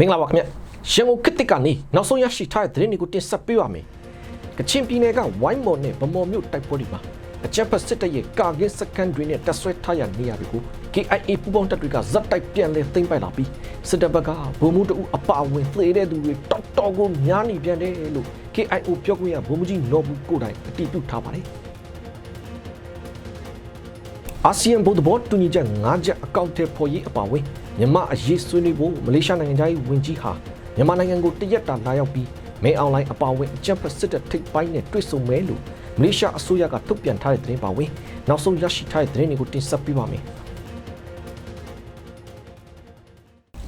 မင်္ဂလာပါခင်ဗျရန်ကုန်ကစ်တစ်ကနေနောက်ဆုံးရရှိထားတဲ့သတင်းတွေကိုတင်ဆက်ပေးပါမယ်ကချင်ပြည်နယ်ကဝိုင်းမော်နဲ့ဗမော်မြို့တိုက်ပွဲတွေမှာအကြမ်းဖက်စစ်တပ်ရဲ့ကာကင်းစကန်တွေနဲ့တပ်ဆွဲထားရနေရတွေကို KIA ပူးပေါင်းတပ်တွေကဇက်တိုက်ပြန်လဲသိမ်းပိုက်လာပြီးစစ်တပ်ဘက်ကဗိုလ်မှူးတအုပ်အပအဝင်သေတဲ့သူတွေတော်တော်ကိုများနေပြန်တယ်လို့ KIO ပြောခွင့်ရဗိုလ်မှူးကြီးနော်ဘူးကိုတိုင်အတည်ပြုထားပါတယ်အာဆီယံဘုဒ္ဓဘောတူညီချက်၅ချက်အကောင့်ထဲပေါ်ရေးအပါအဝင် မြန်မာအရေးဆွေးနွေးဖို့မလေးရှားနိုင်ငံသားဝန်ကြီးဟာမြန်မာနိုင်ငံကိုတရက်တာလာရောက်ပြီးမဲအွန်လိုင်းအပါအဝင်အကြမ်းဖက်စစ်တပ်ထိပ်ပိုင်းနဲ့တွေ့ဆုံမဲလို့မလေးရှားအစိုးရကထုတ်ပြန်ထားတဲ့သတင်းပါဝင်နောက်ဆုံးရရှိထားတဲ့သတင်းတွေကိုတင်ဆက်ပေးပါမယ်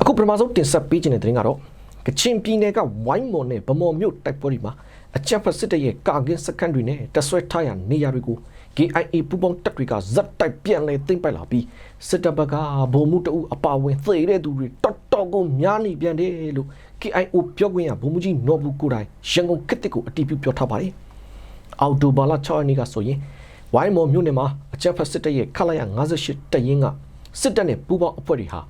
အခုပထမဆုံးတင်ဆက်ပေးခြင်းတဲ့သတင်းကတော့ကချင်ပြည်နယ်ကဝိုင်းမော်နဲ့ဗမော်မြို့တိုက်ပွဲတွေမှာ အကြမ်းဖက်စစ်တပ်ရဲ့ကာကင်းစခန်းတွေနဲ့တပ်ဆွဲထားရနေရာတွေကို KIA ပူပေါင်းတပ်တွေကဇက်တိုက်ပြန်လဲသိမ့်ပိုက်လာပြီးစစ်တပ်ဘက်ကဗိုလ်မှူးတအုပ်အပါဝင်သေတဲ့သူတွေတော်တော်ကိုများနေပြန်တယ်လို့ KIO ပြောခွင့်ရဗိုလ်မှူးကြီးနော်ဘူးကိုတိုင်ရန်ကုန်ကစ်တစ်ကိုအတည်ပြုပြောထားပါတယ်။အော်တိုဘာလ6ရက်နေ့ကဆိုရင်ဝိုင်းမော်မြို့နယ်မှာအကြမ်းဖက်စစ်တပ်ရဲ့ခလာရ58တပ်ရင်းကစစ်တပ်နဲ့ပူးပေါင်းအဖွဲ့တွေဟာ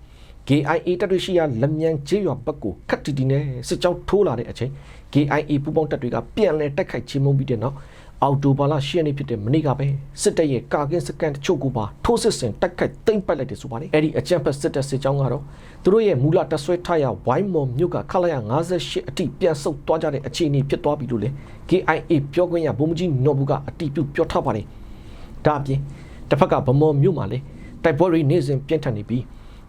KIA တပ်တွေရှိရာလက်မြန်ကျေးရွာဘက်ကိုခတ်တီတီနဲ့စစ်ကြောင်းထိုးလာတဲ့အချိန် KIA ပူးပေါင်းတပ်တွေကပြန်လည်တိုက်ခိုက်ချေမှုန်းပြီးတဲ့နောက်အော်တိုဘာလ10ရက်နေ့ဖြစ်တဲ့မနေ့ကပဲစစ်တပ်ရဲ့ကာကင်းစကန်တချို့ကိုပါထိုးစစ်ဆင်တိုက်ခိုက်သိမ်းပိုက်လိုက်တယ်ဆိုပါတယ်အဲ့ဒီအကြမ်းဖက်စစ်တပ်စစ်ကြောင်းကတော့သူတို့ရဲ့မူလတပ်ဆွဲထားရဝိုင်းမော်မြို့ကခလာရ58အထိပြန်ဆုတ်သွားကြတဲ့အခြေအနေဖြစ်သွားပြီလို့လေ KIA ပြောခွင့်ရဗိုလ်မှူးကြီးနော်ဘူးကအတည်ပြုပြောထားပါတယ်ဒါအပြင်တစ်ဖက်ကဗမော်မြို့မှာလေတိုက်ပွဲတွေနေ့စဉ်ပြင်းထန်နေပြီး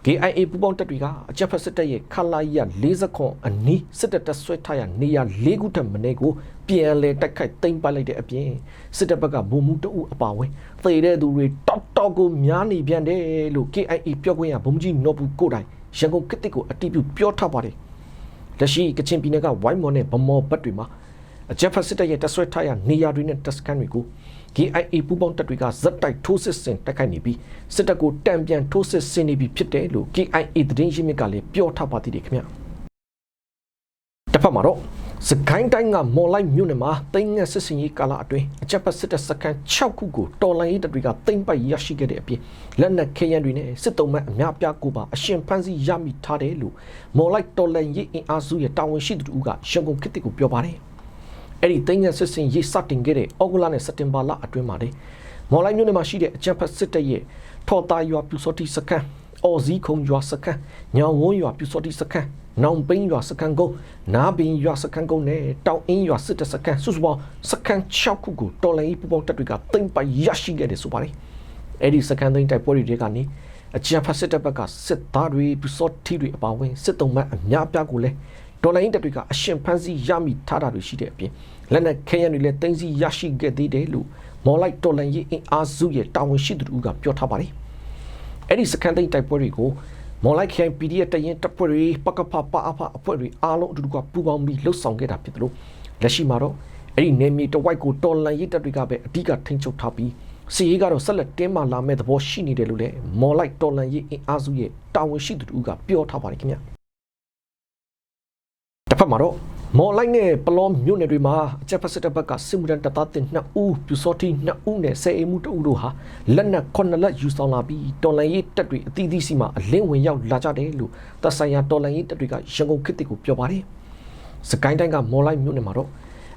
KIA ပူပေါင်းတပ်တွေကအကြက်ဖက်စစ်တပ်ရဲ့ခလာရ40ခွန်အနီးစစ်တပ်တပ်ဆွဲထားရနေရ၄ခုထက်မနည်းကိုပြန်လဲတိုက်ခိုက်သိမ်းပိုက်လိုက်တဲ့အပြင်စစ်တပ်ဘက်ကဗိုလ်မှူးတအုပ်အပါဝင်သေတဲ့သူတွေတောက်တောက်ကိုများနေပြန်တယ်လို့ KIA ပြောခွင့်ရဗိုလ်မှူးကြီးနော်ဘူးကိုတိုင်ရန်ကုန်ကစ်တစ်ကိုအတည်ပြုပြောထားပါတယ်လက်ရှိကချင်ပြည်နယ်ကဝိုင်းမော်နဲ့ဗမော်ဘက်တွေမှာအကြက်ဖက်စစ်တပ်ရဲ့တပ်ဆွဲထားရနေရတွေနဲ့တပ်စခန်းတွေကို KIA ပူးပေါင်းတပ်တွေကဇက်တိုက်ထိုးစစ်ဆင်တိုက်ခိုက်နေပြီးစစ်တပ်ကိုတံပြန်ထိုးစစ်ဆင်နေပြီဖြစ်တယ်လို့ KIA သတင်းရင်းမြစ်ကလည်းပြောထားပါသေးတယ်ခင်ဗျတစ်ဖက်မှာတော့စကိုင်းတိုင်းကမော်လိုက်မြို့နယ်မှာတင်းငက်စစ်စင်ရေးကာလအတွင်းအကြက်ပတ်စစ်တပ်စခန်း6ခုကိုတော်လိုင်းရေးတပ်တွေကတင်းပိုက်ရရှိခဲ့တဲ့အပြင်လက်နက်ခဲယမ်းတွေနဲ့စစ်တုံးမဲ့အများပြားကိုပါအရှင်ဖမ်းဆီးရမိထားတယ်လို့မော်လိုက်တော်လိုင်းရေးအင်အားစုရဲ့တာဝန်ရှိသူတို့ကရန်ကုန်ခေတ်တစ်ကိုပြောပါတယ် အဲ့ဒီတင်းငက်စစ်စင်ရေးစတင်ခဲ့တဲ့ဩဂုတ်လနဲ့စက်တင်ဘာလအတွင်းမှာလေမော်လိုက်မြို့နယ်မှာရှိတဲ့အကြက်ဖတ်စစ်တပ်ရဲ့ထော်တာရွာပြူစောတိစခန်းအော်ဇီခုံရွာစခန်းညောင်ဝန်းရွာပြူစောတိစခန်းနောင်ပိန်းရွာစခန်းကုန်းနားပင်ရွာစခန်းကုန်းနဲ့တောင်အင်းရွာစစ်တပ်စခန်းစုစုပေါင်းစခန်း6ခုကိုတော်လိုင်းပူပေါင်းတပ်တွေကသိမ်းပိုက်ရရှိခဲ့တယ်ဆိုပါတယ်အဲ့ဒီစခန်းသိမ်းတိုက်ပွဲတွေကနေအကြံဖတ်စစ်တပ်ဘက်ကစစ်သားတွေပြူစောတိတွေအပါအဝင်စစ်တုံးမှအများပြားကိုလည်း ဒေါ်လာရင်းတပ်တွေကအရှင်ဖန်စီရမိထားတာတွေရှိတဲ့အပြင်လက်နက်ခဲယမ်းတွေလည်းတင်းစီရရှိခဲ့သေးတယ်လို့မော်လိုက်တော်လန်ရေးအင်အားစုရဲ့တာဝန်ရှိသူတို့ကပြောထားပါတယ်။အဲ့ဒီစကန်တိတ်တိုက်ပွဲတွေကိုမော်လိုက်ခိုင် PDF တရင်တပ်ဖွဲ့တွေပကဖပါအဖအဖွဲ့တွေအားလုံးအတူတူကပူးပေါင်းပြီးလှုပ်ဆောင်ခဲ့တာဖြစ်တယ်လို့လက်ရှိမှာတော့အဲ့ဒီနေမြေတဝိုက်ကိုတော်လန်ရေးတပ်တွေကပဲအဓိကထိန်းချုပ်ထားပြီးစီရေးကတော့ဆက်လက်တင်းမာလာမဲ့သဘောရှိနေတယ်လို့လည်းမော်လိုက်တော်လန်ရေးအင်အားစုရဲ့တာဝန်ရှိသူတို့ကပြောထားပါတယ်ခင်ဗျာ။တစ်ဖက် မှာတော့မော်လိုက်နဲ့ပလောမြို့နယ်တွေမှာအချက်ဖက်စစ်တပ်ဘက်ကစစ်မှုထမ်းတပ်သားတင်2ဦးပြူစောတိ2ဦးနဲ့ဆယ်အိမ်မှု2ဦးတို့ဟာလက်နက်9လက်ယူဆောင်လာပြီးတော်လန်ရေးတပ်တွေအသီးသီးစီမှာအလင်းဝင်ရောက်လာကြတယ်လို့တပ်ဆိုင်ရာတော်လန်ရေးတပ်တွေကရန်ကုန်ခေတ်တစ်ကိုပြောပါတယ်။စကိုင်းတိုင်းကမော်လိုက်မြို့နယ်မှာတော့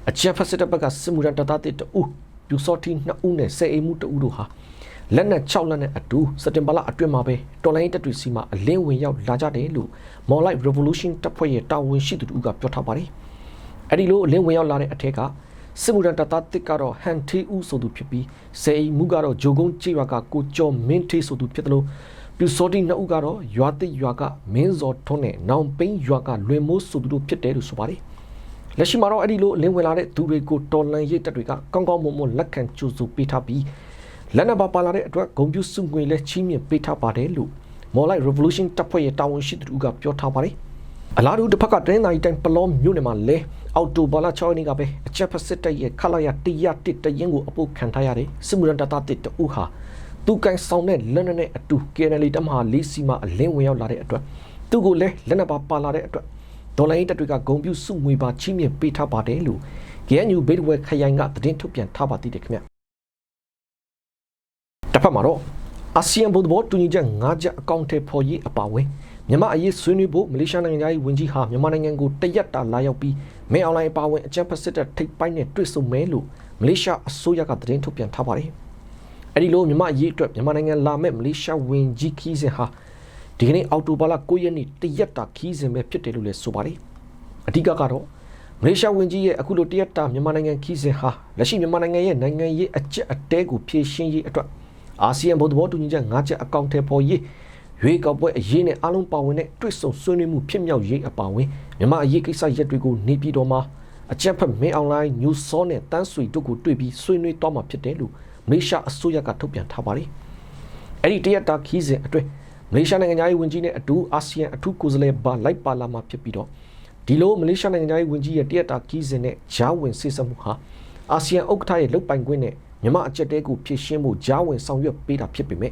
အချက်ဖက်စစ်တပ်ဘက်ကစစ်မှုထမ်းတပ်သားတင်2ဦးပြူစောတိ2ဦးနဲ့ဆယ်အိမ်မှု2ဦးတို့ဟာ လက်နက်6လက်နဲ့အတူစက်တင်ဘာလအတွင်းမှာပဲတော်လိုင်းတပ်တွေစီမှာအလင်းဝင်ရောက်လာကြတယ်လို့ More Light Revolution တပ်ဖွဲ့ရဲ့တာဝန်ရှိသူတို့ကပြောထားပါတယ်။အဲဒီလိုအလင်းဝင်ရောက်လာတဲ့အထက်ကစစ်မှုထမ်းတပ်သားတစ်ကတော့ဟန်ထေးဦးဆိုသူဖြစ်ပြီးစေအိမ်မှုကတော့ဂျိုကုန်းကြေးရွာကကိုကျော်မင်းထေးဆိုသူဖြစ်တယ်လို့ပြူစောတိနှစ်ဦးကတော့ရွာတစ်ရွာကမင်းစော်ထွန်းနဲ့နောင်ပိန်းရွာကလွင်မိုးဆိုသူတို့ဖြစ်တယ်လို့ဆိုပါတယ်။လက်ရှိမှာတော့အဲ့ဒီလိုအလင်းဝင်လာတဲ့သူတွေကိုတော်လန်ရိတ်တပ်တွေကကောင်းကောင်းမွန်မွန်လက်ခံကြိုးစုပေးထားပြီး လက်နက်ပါပါလာတဲ့အတွက်ဂုံပြူစုငွေလည်းချီးမြှင့်ပေးထားပါတယ်လို့ More Light Revolution တပ်ဖွဲ့ရဲ့တာဝန်ရှိသူကပြောထားပါတယ်အလားတူတစ်ဖက်ကတင်းနိုင်တိုင်းပလောမြို့နယ်မှာလဲအော်တိုဘာလ6ရက်နေ့ကပဲအချက်ဖက်စစ်တပ်ရဲ့ခလာရ101တရင်ကိုအပုတ်ခံထားရတဲ့စစ်မှုရန်တပ်သားတစ်တူဟာသူကန်ဆောင်တဲ့လက်နက်နဲ့အတူ KNL တမဟာလေးစီမှာအလင်းဝင်ရောက်လာတဲ့အတွက်သူ့ကိုလည်းလက်နက်ပါပါလာတဲ့အတွက်ဒေါ်လာရင်းတပ်တွေကဂုံပြူစုငွေပါချီးမြှင့်ပေးထားပါတယ်လို့ KNU ဘေးဝဲခရိုင်ကသတင်းထုတ်ပြန်ထားပါသေးတယ်ခင်ဗျတစ်ဖက် မှာတော့အာဆီယံဘုံသဘောတူညီချက်၅ချက်အကောင့်ထဲပေါ်ရေးအပါအဝင်မမြန်မာအရေးဆွေးနွေးဖို့မလေးရှားနိုင်ငံသားဝန်ကြီးဟာမြန်မာနိုင်ငံကိုတရက်တာလာရောက်ပြီးမဲအွန်လိုင်းအပါအဝင်အကြမ်းဖက်စစ်တပ်ထိပ်ပိုင်းနဲ့တွေ့ဆုံမယ်လို့မလေးရှားအစိုးရကသတင်းထုတ်ပြန်ထားပါတယ်။အဲဒီလိုမြန်မာအရေးအတွက်မြန်မာနိုင်ငံလာမဲ့မလေးရှားဝန်ကြီးခီးစဉ်ဟာဒီကနေ့အောက်တိုဘာလ9ရက်နေ့တရက်တာခီးစဉ်ပဲဖြစ်တယ်လို့လည်းဆိုပါတယ်။အဓိကကတော့မလေးရှားဝန်ကြီးရဲ့အခုလိုတရက်တာမြန်မာနိုင်ငံခီးစဉ်ဟာလက်ရှိမြန်မာနိုင်ငံရဲ့နိုင်ငံရေးအကျက်အတဲကိုဖြည့်ရှင်းရေးအတွက် အာဆီယံဘုံသဘောတူညီချက်၅ချက်အကောင့်ထဲပေါ်ရေးရွေးကောက်ပွဲအရေးနဲ့အလုံးပါဝင်တဲ့တွစ်ဆုံဆွေးနွေးမှုဖြစ်မြောက်ရေးအပါအဝင်မြန်မာအရေးကိစ္စရက်တွေကိုနေပြည်တော်မှာအကြက်ဖက်မင်းအွန်လိုင်း news စောနဲ့တန်းဆွေတို့ကိုတွေ့ပြီးဆွေးနွေးသွားမှာဖြစ်တယ်လို့မလေးရှားအစိုးရကထုတ်ပြန်ထားပါတယ်။အဲ့ဒီတရက်တာခီးစဉ်အတွင်းမလေးရှားနိုင်ငံသားရေးဝန်ကြီးနဲ့အတူအာဆီယံအထူးကိုယ်စားလှယ်ဘာလိုက်ပါလာမှာဖြစ်ပြီးတော့ဒီလိုမလေးရှားနိုင်ငံသားရေးဝန်ကြီးရဲ့တရက်တာခီးစဉ်နဲ့ဂျားဝင်စစ်ဆက်မှုဟာအာဆီယံဥက္ကဋ္ဌရဲ့လုတ်ပိုင်ခွင့်နဲ့ မြန်မာအကြက်တဲကိုဖြည့်ရှင်းဖို့ဂျားဝင်ဆောင်ရွက်ပေးတာဖြစ်ပေမဲ့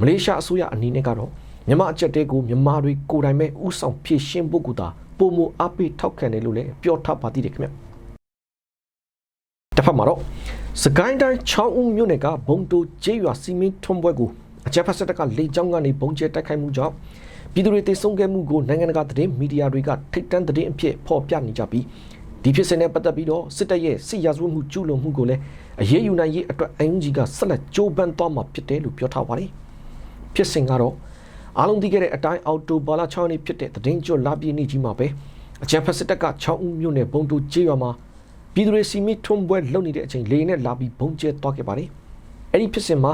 မလေးရှားအစိုးရအနေနဲ့ကတော့မြန်မာအကြက်တဲကိုမြန်မာတွေကိုယ်တိုင်ပဲဥဆောင်ဖြည့်ရှင်းဖို့ကသာပုံမအပိထောက်ခံတယ်လို့လည်းပြောထားပါသေးတယ်ခင်ဗျတစ်ဖက်မှာတော့စကိုင်းတိုင်း6ဦးမြို့နယ်ကဘုံတိုကျေးရွာစီမင်းထွန်းပွဲကိုအကြက်ဖက်စက်ကလေကြောင်းကနေဘုံကျဲတိုက်ခိုက်မှုကြောင့်ပြည်သူတွေတေဆုံးခဲ့မှုကိုနိုင်ငံတကာသတင်းမီဒီယာတွေကထိတ်တန့်သတင်းအဖြစ်ဖော်ပြနေကြပြီး ဒီဖြစ်စဉ်နဲ့ပတ်သက်ပြီးတော့စစ်တပ်ရဲ့စစ်ရာဇဝတ်မှုကျူးလွန်မှုကိုလည်းအရေးယူနိုင်ရေးအတွက်အန်ဂျီကဆက်လက်ကြိုးပမ်းသွားမှာဖြစ်တယ်လို့ပြောထားပါတယ်ဖြစ်စဉ်ကတော့အားလုံးသိခဲ့တဲ့အတိုင်းအော်တိုဘာလာ6နှစ်ဖြစ်တဲ့သတင်းကျွတ်လာပြည့်နေ့ကြီးမှာပဲအကြံဖက်စစ်တပ်က6ဦးမြို့နယ်ဘုံတူကျေးရွာမှာပြည်သူတွေစီမီထွန်းပွဲလုပ်နေတဲ့အချိန်လေနဲ့လာပြီးဘုံကျဲသွားခဲ့ပါတယ်အဲ့ဒီဖြစ်စဉ်မှာ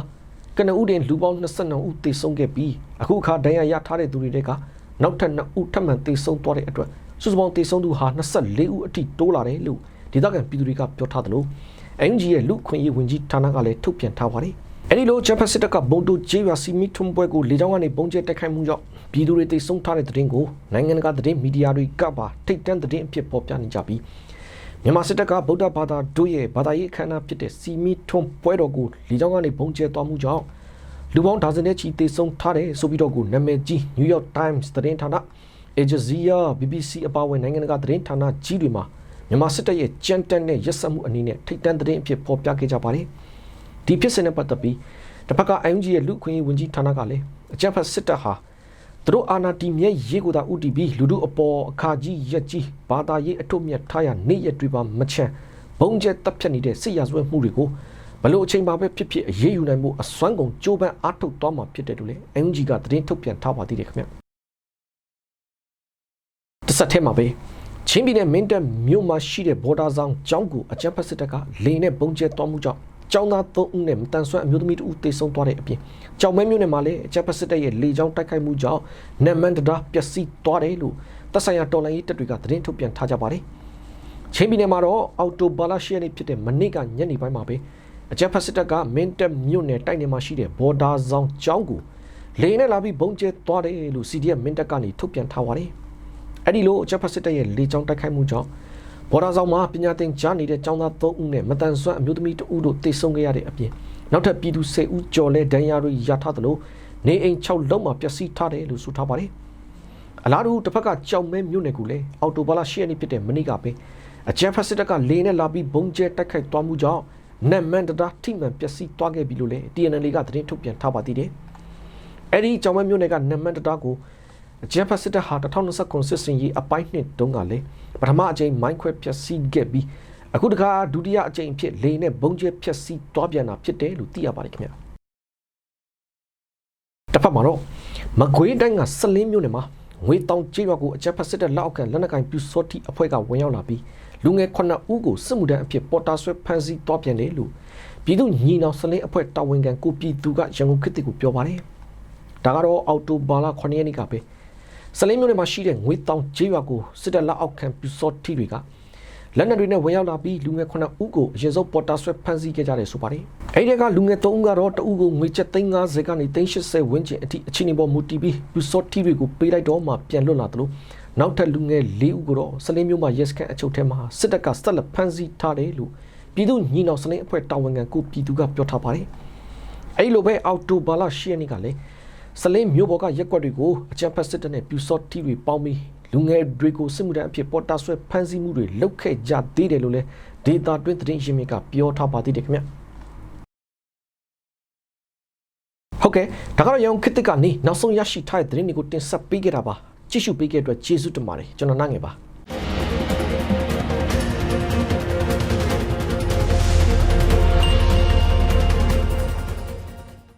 ကနဦးတင်လူပေါင်း22ဦးသေဆုံးခဲ့ပြီးအခုအခါဒဏ်ရာရထားတဲ့သူတွေကနောက်ထပ်2ဦးထပ်မံသေဆုံးသွားတဲ့အတွက် စုစုပေါင်းသေဆုံးသူဟာ24ဦးအထိတိုးလာတယ်လို့ဒေသခံပြည်သူတွေကပြောထားသလိုအန်ဂျီရဲ့လူခွင့်ရေးဝန်ကြီးဌာနကလည်းထုတ်ပြန်ထားပါတယ်အဲဒီလိုဂျပန်စစ်တပ်ကဘုံတူကျေးရွာစီမီထွန်းပွဲကိုလေကြောင်းကနေပုံကျဲတိုက်ခိုက်မှုကြောင့်ပြည်သူတွေတိတ်ဆုံးထားတဲ့တဲ့တင်ကိုနိုင်ငံတကာသတင်းမီဒီယာတွေကပါထိတ်တန့်တဲ့တင်အဖြစ်ပေါ်ပြနေကြပြီးမြန်မာစစ်တပ်ကဗုဒ္ဓဘာသာတို့ရဲ့ဘာသာရေးအခမ်းအနားဖြစ်တဲ့စီမီထွန်းပွဲတော်ကိုလေကြောင်းကနေပုံကျဲသွားမှုကြောင့်လူပေါင်းဒါဇင်နဲ့ချီတိတ်ဆုံးထားတယ်ဆိုပြီးတော့ကိုနာမည်ကြီး New York Times သတင်းဌာန Al Jazeera BBC အပါအဝင်နိုင်ငံတကာသတင်းဌာနကြီးတွေမှာမြန်မာစစ်တပ်ရဲ့ကြမ်းတမ်းတဲ့ရက်စက်မှုအနေနဲ့ထိတ်တန့်တဲ့အဖြစ်ဖော်ပြခဲ့ကြပါတယ်။ဒီဖြစ်စဉ်နဲ့ပတ်သက်ပြီးတစ်ဖက်က IMG ရဲ့လူခွင့်ရေးဝန်ကြီးဌာနကလည်းအကြမ်းဖက်စစ်တပ်ဟာသူတို့အာဏာတည်မြဲရေးကိုသာဥတီပြီးလူတို့အပေါ်အခါကြီးရက်ကြီးဘာသာရေးအထွတ်မြတ်ထားရနေ့ရက်တွေပါမချမ်းဘုံကျဲတပ်ဖြတ်နေတဲ့စစ်ရာဇဝတ်မှုတွေကိုဘလို့အချိန်ပါပဲဖြစ်ဖြစ်အရေးယူနိုင်မှုအစွမ်းကုန်ကြိုးပမ်းအားထုတ်သွားမှာဖြစ်တယ်လို့လည်း IMG ကသတင်းထုတ်ပြန်ထားပါသေးတယ်ခင်ဗျ တစ်ဆက်ထဲမှာပဲချင်းပြည်နယ်မင်းတပ်မြို့မှာရှိတဲ့ဘော်ဒါဆောင်ကျောင်းကိုအကြမ်းဖက်စစ်တပ်ကလေနဲ့ပုံကျဲသွားမှုကြောင့်ကျောင်းသား၃ဦးနဲ့မတန်ဆွမ်းအမျိုးသမီးတဦးသေဆုံးသွားတဲ့အပြင်ကြောင်မဲမြို့နယ်မှာလည်းအကြမ်းဖက်စစ်တပ်ရဲ့လေကြောင်းတိုက်ခိုက်မှုကြောင့်နမန်တရာပျက်စီးသွားတယ်လို့တပ်ဆိုင်ရာတော်လှန်ရေးတပ်တွေကသတင်းထုတ်ပြန်ထားကြပါတယ်။ချင်းပြည်နယ်မှာတော့အော်တိုဘာလာရှီယန်ဖြစ်တဲ့မနေ့ကညနေပိုင်းမှာပဲအကြမ်းဖက်စစ်တပ်ကမင်းတပ်မြို့နယ်တိုက်နယ်မှာရှိတဲ့ဘော်ဒါဆောင်ကျောင်းကိုလေနဲ့လာပြီးဘုံကျဲသွားတယ်လို့ CDF မင်းတပ်ကနေထုတ်ပြန်ထားပါတယ်။ အဲ့ဒီလိုအကြမ်းဖက်စစ်တပ်ရဲ့လေကြောင်းတိုက်ခိုက်မှုကြောင့်ဘော်ဒါဆောင်မှာပညာသင်ကြားနေတဲ့ကျောင်းသား3ဦးနဲ့မတန်ဆွမ်းအမျိုးသမီး2ဦးတို့တေဆုံးခဲ့ရတဲ့အပြင်နောက်ထပ်ပြည်သူ10ဦးကျော်လဲဒဏ်ရာတွေရထားသလိုနေအိမ်6လုံးမှာပျက်စီးထားတယ်လို့ဆိုထားပါတယ်။အလားတူတစ်ဖက်ကကြောင်မဲမြို့နယ်ကလည်းအော်တိုဘာလာ10ရက်နေ့ဖြစ်တဲ့မနေ့ကပဲအကြမ်းဖက်စစ်တပ်ကလေနဲ့လာပြီးဘုံကျဲတိုက်ခိုက်သွားမှုကြောင့်နတ်မန်တတာထိမှန်ပျက်စီးသွားခဲ့ပြီလို့လည်း TNL ကသတင်းထုတ်ပြန်ထားပါသေးတယ်။အဲ့ဒီကြောင်မဲမြို့နယ်ကနတ်မန်တတာကို အကြမ်းဖက်စစ်တပ်ဟာ2029စစ်စင်ရေးအပိုင်းနှစ်တုန်းကလည်းပထမအကြိမ်မိုင်းခွဲဖျက်ဆီးခဲ့ပြီးအခုတခါဒုတိယအကြိမ်ဖြစ်လေနဲ့ဘုံကျဲဖျက်ဆီးသွားပြန်တာဖြစ်တယ်လို့သိရပါတယ်ခင်ဗျာတစ်ဖက်မှာတော့မကွေးတိုင်းကစလင်းမြို့နယ်မှာငွေတောင်ကျေးရွာကိုအကြမ်းဖက်စစ်တပ်လက်အောက်ခံလက်နက်ကင်ပြူစောတိအဖွဲ့ကဝင်ရောက်လာပြီးလူငယ်9ဦးကိုစစ်မှုထမ်းအဖြစ်ပေါ်တာဆွဲဖမ်းဆီးသွားပြန်တယ်လို့ပြည်သူညီနောင်စလင်းအဖွဲ့တာဝန်ခံကိုပြည်သူကရန်ကုန်ခေတ်ကိုပြောပါတယ်ဒါကတော့အော်တိုဘာလာ9ရက်နေ့ကပဲ စလင်းမြို့နယ်မှာရှိတဲ့ငွေတောင်ကျေးရွာကိုစစ်တပ်လက်အောက်ခံပြူစောတိတွေကလက်နက်တွေနဲ့ဝင်ရောက်လာပြီးလူငယ်9ဦးကိုအရင်ဆုံးပေါ်တာဆွဲဖမ်းဆီးခဲ့ကြတယ်ဆိုပါတယ်။အဲဒီကလူငယ်3ဦးကတော့တဦးကိုငွေချက်350ကနေ380ဝန်းကျင်အထိအချိန်ပေါ်မူတည်ပြီးပြူစောတိတွေကိုပေးလိုက်တော့မှပြန်လွတ်လာတယ်လို့နောက်ထပ်လူငယ်၄ဦးကိုတော့စလင်းမြို့မှာရက်စကန်အချုပ်ထဲမှာစစ်တပ်ကဆက်လက်ဖမ်းဆီးထားတယ်လို့ပြည်သူညီနောင်စလင်းအဖွဲ့တာဝန်ခံကိုပြည်သူကပြောထားပါတယ်။အဲဒီလိုပဲအော်တိုဘာလာရှီယနီကလည်း စလင်းမြို့ပေါ်ကရက်ွက်တွေကိုအကြမ်းဖက်စစ်တပ်နဲ့ပြူစောတိတွေပေါင်းပြီးလူငယ်တွေကိုစစ်မှုထမ်းအဖြစ်ပေါ်တာဆွဲဖမ်းဆီးမှုတွေလုပ်ခဲ့ကြသေးတယ်လို့လည်းဒေတာတွင်းသတင်းရင်းမြစ်ကပြောထားပါသေးတယ်ခင်ဗျဟုတ်ကဲ့ဒါကတော့ရောင်ခစ်တစ်ကနေနောက်ဆုံးရရှိထားတဲ့သတင်းတွေကိုတင်ဆက်ပေးခဲ့တာပါကြည့်ရှုပေးခဲ့တဲ့အတွက်ကျေးဇူးတင်ပါတယ်ကျွန်တော်နိုင်ငယ်ပါ